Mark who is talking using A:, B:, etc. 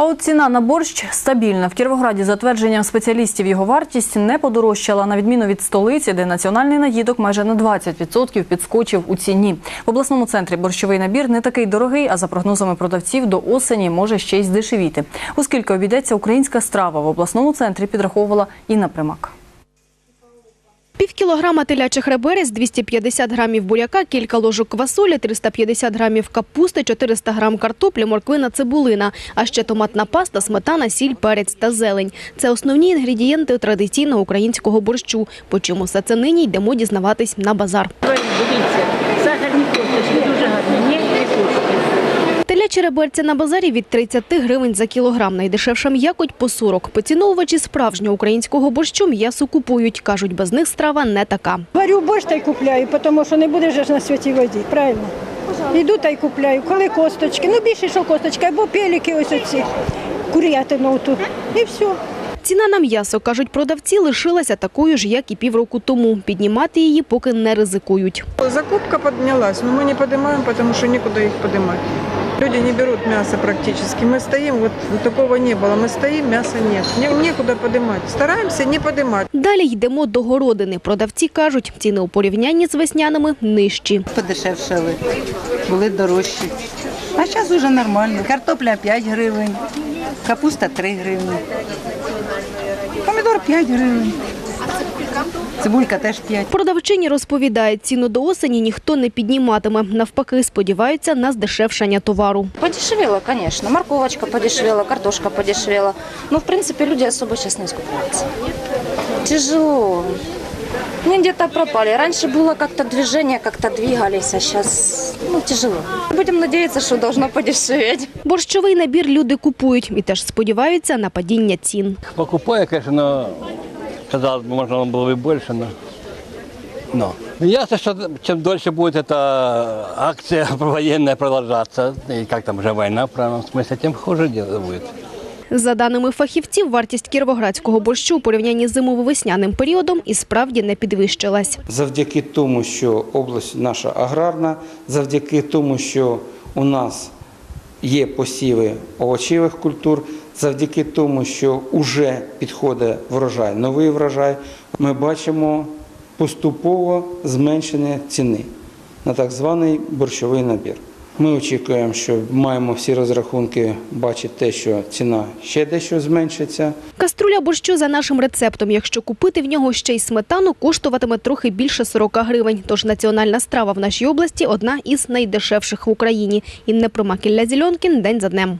A: А от ціна на борщ стабільна. В Кіровограді за твердженням спеціалістів його вартість не подорожчала, на відміну від столиці, де національний наїдок майже на 20% підскочив у ціні. В обласному центрі борщовий набір не такий дорогий, а за прогнозами продавців до осені може ще й здешевіти. Оскільки обійдеться українська страва, в обласному центрі підраховувала Інна Примак.
B: Пів кілограма телячих реберець, 250 грамів буряка, кілька ложок квасолі, 350 грамів капусти, 400 грам картоплі, морквина, цибулина, а ще томатна паста, сметана, сіль, перець та зелень. Це основні інгредієнти традиційного українського борщу. По чому все це нині йдемо дізнаватись на базар. Телячі реберця на базарі від 30 гривень за кілограм. Найдешевша м'якоть по 40. Поціновувачі справжнього українського борщу м'ясо купують. Кажуть, без них страва не така.
C: Варю борщ та й купляю, тому що не буде вже ж на святій воді, правильно? Іду та й купляю, коли косточки, ну більше що косточки, або пеліки ось оці, курятину тут, і все.
B: Ціна на м'ясо, кажуть продавці, лишилася такою ж, як і півроку тому. Піднімати її поки не ризикують.
D: Закупка поднялась, но мы не поднимаем, потому что некуда их поднимать. Люди не берут мясо практически. Мы стоим, вот такого не было. Мы стоим, мяса нет. Не- некуда поднимать. Стараемся не поднимать.
B: Далі йдемо до городини. Продавці кажуть, ціни у порівнянні з весняними нижчі.
E: подешевшали, були дорожчі. А зараз вже нормально. Картопля 5 гривень, капуста 3 гривні. Помідор 5 гривень. Цибулька теж 5.
B: Продавчині розповідає, ціну до осені ніхто не підніматиме. Навпаки, сподіваються на здешевшання товару.
F: Подешевело, конечно. Морковочка подешевела, картошка подешевела. Но, в принципе, люди особо сейчас не скупаются. Тяжело. Они где-то пропали. Раньше было как-то движение, как-то двигались, а сейчас ну, тяжело. Будем надеяться, что должно подешеветь.
B: Борщовий набір люди купують і теж сподіваються на падіння цін.
G: Покупаю, конечно, но казалось бы, можно было бы и больше, но... но. Ясно, что чем дольше будет эта акция военная продолжаться, и как там уже война в правильном смысле, тем хуже дело будет.
B: За даними фахівців, вартість кіровоградського борщу у порівнянні з зимово-весняним періодом і справді не підвищилась.
H: завдяки тому, що область наша аграрна, завдяки тому, що у нас є посіви овочевих культур, завдяки тому, що вже підходить врожай, новий врожай, ми бачимо поступово зменшення ціни на так званий борщовий набір. Ми очікуємо, що маємо всі розрахунки бачити те, що ціна ще дещо зменшиться.
B: Каструля борщу за нашим рецептом, якщо купити в нього ще й сметану, коштуватиме трохи більше 40 гривень. Тож національна страва в нашій області одна із найдешевших в Україні. Інна Промакілля Зільонкін день за днем.